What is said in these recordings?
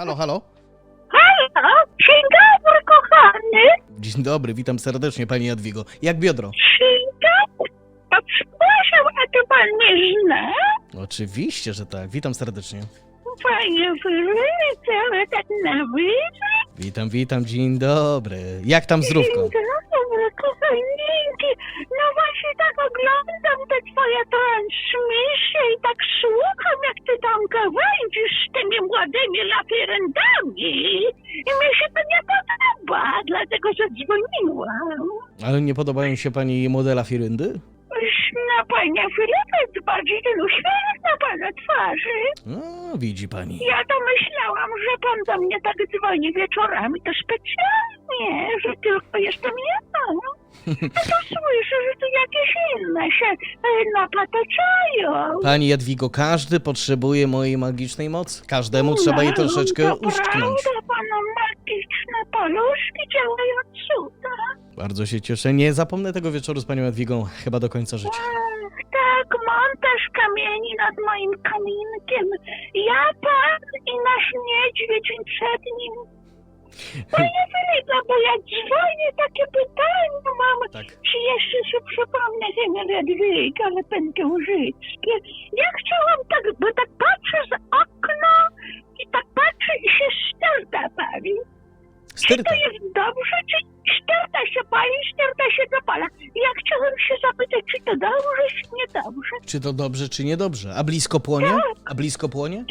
Halo, halo? Halo, dzień dobry, kochany. Dzień dobry, witam serdecznie pani Jadwigo. Jak biodro? Dzień dobry. A przepraszam, a to pan mnie zna? Oczywiście, że tak. Witam serdecznie. Panie Fryryce, ale tak na wyżej. Witam, witam, dzień dobry. Jak tam zdrówko? Dzień dobry, kochaninki. No właśnie tak oglądam te twoje transmisje i tak słucham, jak ty tam gawędzisz z tymi młodymi lafirendami. I mi się to nie podoba, dlatego zadzwoniłam. Ale nie podobają się pani modela Firyndy? Na panie Filipie bardziej ten uśmiech na pana twarzy. No, widzi pani. Ja to myślałam, że pan do mnie tak dzwoni wieczorami, to specjalnie, że tylko jestem ja. A to słyszę, że tu jakieś inne się e, napataczają. Pani Jadwigo, każdy potrzebuje mojej magicznej mocy. Każdemu trzeba jej troszeczkę to uszczknąć. Prawda, pana magiczne paluszki działają cuda. Bardzo się cieszę. Nie zapomnę tego wieczoru z panią Jadwigą chyba do końca życia. Ach, tak, montaż kamieni nad moim kaminkiem. Ja, pan i nasz niedźwiedź przed nim. Panie Filipa, bo ja dzwonię, takie pytanie mam. Tak. Czy jeszcze się przypomnę imię Jadwiga, ale Pękiełżyckie. Ja chciałam tak, bo tak patrzę z okna i tak patrzę i się sterta pali. Czy Styrta. to jest dobrze, czy sterta się pali, sterta się dopala? Ja chciałam się zapytać, czy to dobrze, czy niedobrze. Czy to dobrze, czy niedobrze? A blisko płonie? A blisko płonie?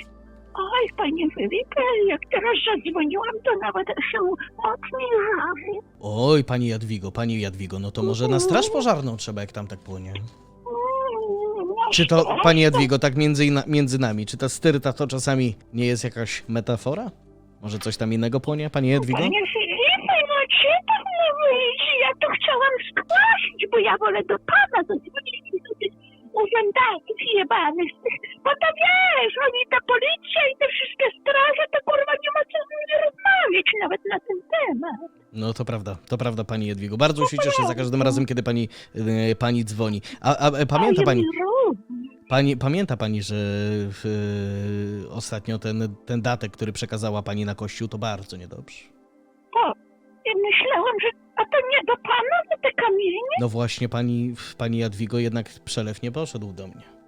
Oj, panie Filipe, jak teraz zadzwoniłam, to nawet się mocniej żarzy. Oj, pani Jadwigo, pani Jadwigo, no to może na straż pożarną trzeba, jak tam tak płonie. Mm, no Czy to, straszne. pani Jadwigo, tak między, ina- między nami, czy ta styrta to czasami nie jest jakaś metafora? Może coś tam innego płonie, pani Jadwigo? Panie Filipe, no czy tak wyjdzie? Ja to chciałam skłasić, bo ja wolę do pana zadzwonić i do tych urzędników jebanych. Bo to wiesz, oni, ta policja No to prawda, to prawda, pani Jadwigo. Bardzo się cieszę za każdym razem, kiedy pani, e, pani dzwoni. A, a e, pamięta pani, pani, pamięta pani, że e, ostatnio ten, ten datek, który przekazała pani na kościół, to bardzo niedobrze. To, ja myślałam, że a to nie do pana za te kamienie? No właśnie, pani, pani Jadwigo, jednak przelew nie poszedł do mnie.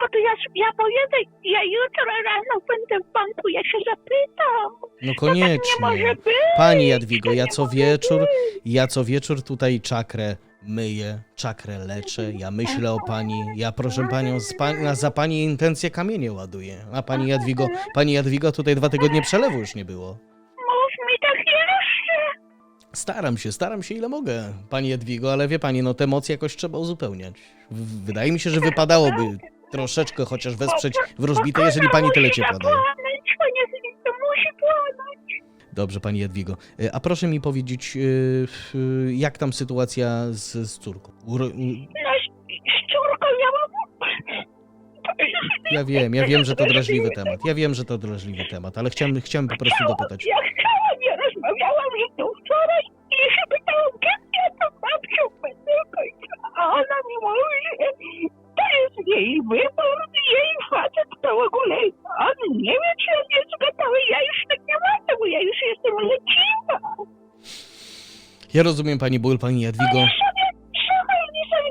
To ja, ja pojedę, ja jutro rano będę w banku, ja się zapytam. No To tak nie koniecznie. może być. Pani Jadwigo, ja co wieczór, ja co wieczór tutaj czakrę myję, czakrę leczę, ja myślę o pani, ja proszę panią, z pa, za pani intencje kamienie ładuję. A pani Jadwigo, pani Jadwigo, tutaj dwa tygodnie przelewu już nie było. Mów mi tak jeszcze. Staram się, staram się ile mogę, pani Jadwigo, ale wie pani, no te emocje jakoś trzeba uzupełniać. W- Wydaje mi się, że wypadałoby troszeczkę chociaż wesprzeć wróżbitę, jeżeli pani tyle ciepła daje. Dobrze, pani Jadwigo. E, A proszę mi powiedzieć, e, f- jak tam sytuacja z, z córką? Uro, No, z, z córką ja mam... ja wiem, ja wiem, że to drażliwy temat. Ja wiem, że to drażliwy temat, ale chciałem, chciałem po prostu dopytać. Ja jej wybór, jej facet ogóle on nie wie, czy on jest gotowy. Ja już tak nie mogę, bo ja już jestem leciwa. Ja rozumiem pani ból, pani Jadwigo. Oni sobie, słuchaj, oni sobie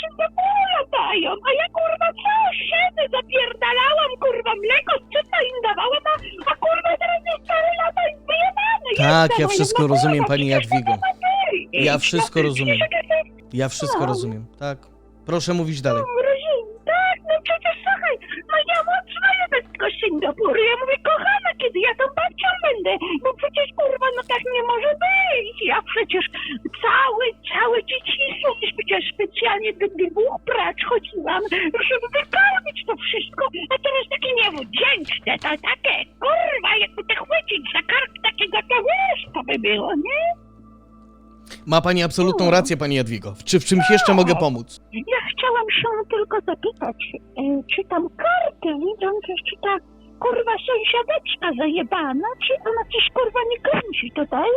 Singapura dają, a ja kurwa co siedzę, zapierdalałam kurwa mleko, cyta im dawałam, a, a kurwa teraz jest cztery lata i wyjebane. Tak, ja wszystko rozumiem, pani Jadwigo. Ja wszystko rozumiem. Ja wszystko rozumiem, tak. Proszę mówić dalej. A teraz takie niewdzięczne, to takie, kurwa, jakby te chwycić za kark takiego, to wiesz, to by było, nie? Ma pani absolutną rację, pani Jadwigo. Czy w czymś jeszcze mogę pomóc? Ja chciałam się tylko zapytać, e, czy tam kartę widząc, czy ta kurwa sąsiadeczka zajebana, czy ona coś kurwa nie kręci tutaj?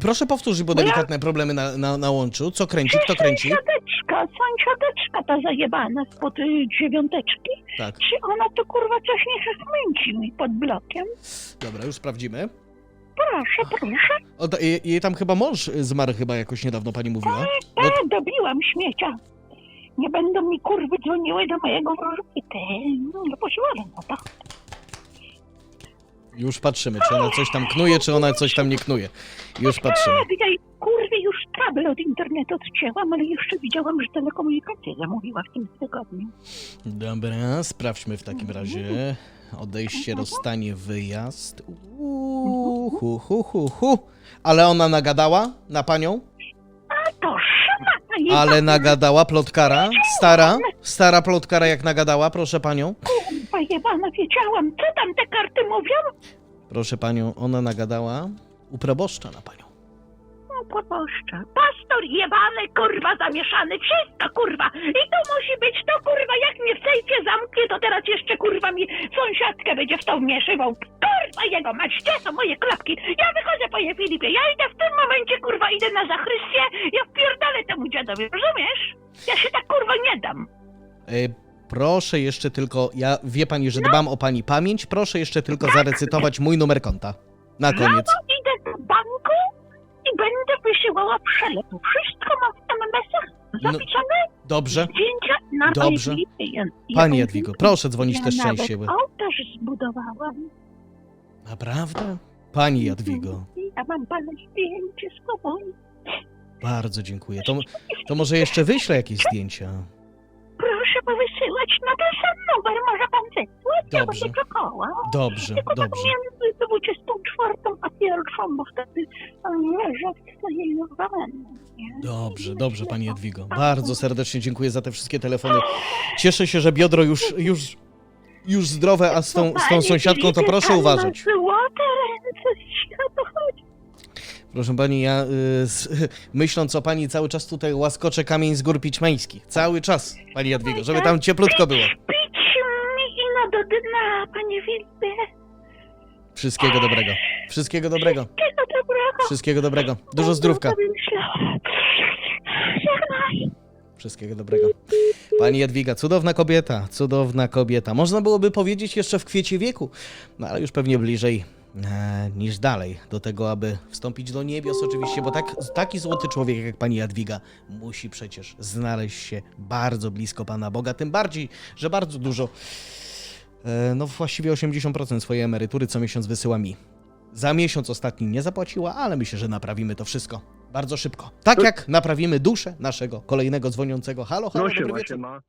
Proszę powtórzyć, bo delikatne problemy na, na, na łączu. Co kręci? Kto kręci? Sąsiadeczka, sąsiadeczka ta zajebana spod y, dziewiąteczki. Tak. czy ona tu kurwa coś nie chachmęci mi pod blokiem. Dobra, już sprawdzimy. Proszę, proszę. O, da- jej, jej tam chyba mąż zmarł chyba jakoś niedawno, pani mówiła. No A, dobiłam śmiecia. Nie będą mi kurwy dzwoniły do mojego wróżbity. Nie pozwolę na to. Już patrzymy, czy ona coś tam knuje, czy ona coś tam nie knuje. Już patrzymy. Ja kurwy już kabel od internetu odcięłam, ale jeszcze widziałam, że telekomunikacja zamówiła w tym tygodniu. Dobra, sprawdźmy w takim razie. Odejście, rozstanie, wyjazd. Uuu, hu, hu, hu, hu. Ale ona nagadała na panią? A to szmata jebana, Ale nagadała plotkara? Stara? Stara plotkara jak nagadała, proszę panią? Kurwa jebana, wiedziałam. Co tam te karty mówią? Proszę panią, ona nagadała u proboszcza na panią. O, proboszcza. Pastor jebany, kurwa, zamieszany, wszystko, kurwa. I to musi być to, kurwa, jak mnie w sejfie zamknie, to teraz jeszcze, kurwa, mi sąsiadkę będzie w to wmieszywał. Kurwa, jego mać, gdzie są moje klapki? Ja wychodzę, panie Filipie, ja idę w tym momencie, kurwa, idę na zachrystię, ja wpierdolę temu dziadowi, rozumiesz? Ja się tak, kurwa, nie dam. E, proszę jeszcze tylko, ja wie pani, że dbam o pani pamięć, proszę jeszcze tylko zarecytować mój numer konta. Na koniec. No, idę do banku i będę wysyłała przelewu. Wszystko mam w MMS-ach No, zapisane. Dobrze. Zdjęcia na Dobrze. mojej. Pani Jadwigo, proszę dzwonić ja też częściej. nawet Bo... ołtarz zbudowałam. Naprawdę? Pani Jadwigo, Ja mam pana zdjęcie z tobą. bardzo dziękuję. To, to może jeszcze wyślę jakieś zdjęcia. Proszę powysyłać na ten sam numer. Może pan zesłać? Ja Dobrze. będę czekała. Dobrze, Tylko tak dobrze. między 24 a pierwszą, bo wtedy on leży w swojej wannie. Dobrze, dobrze, pani Jadwigo. Bardzo serdecznie dziękuję za te wszystkie telefony. Cieszę się, że biodro już, już, już zdrowe, a z tą, z tą sąsiadką to proszę uważać. Złote Proszę pani, ja y, myśląc o pani cały czas tutaj łaskoczę kamień z gór piczmeńskich. Cały czas, pani Jadwigo, żeby tam cieplutko było. Pić mi ino do dna, panie Filipie. Wszystkiego dobrego. Wszystkiego dobrego. Tego dobrego. Wszystkiego dobrego. Dużo zdrówka. Żegnaj. Wszystkiego dobrego. Pani Jadwiga, cudowna kobieta, cudowna kobieta. Można byłoby powiedzieć jeszcze w kwiecie wieku, no ale już pewnie bliżej e, niż dalej do tego, aby wstąpić do niebios oczywiście, bo tak, taki złoty człowiek jak pani Jadwiga musi przecież znaleźć się bardzo blisko Pana Boga, tym bardziej, że bardzo dużo, e, no właściwie 80% swojej emerytury co miesiąc wysyła mi. Za miesiąc ostatni nie zapłaciła, ale myślę, że naprawimy to wszystko bardzo szybko. Tak jak naprawimy duszę naszego kolejnego dzwoniącego. Halo, halo, No dobry siema, wieczór. siema.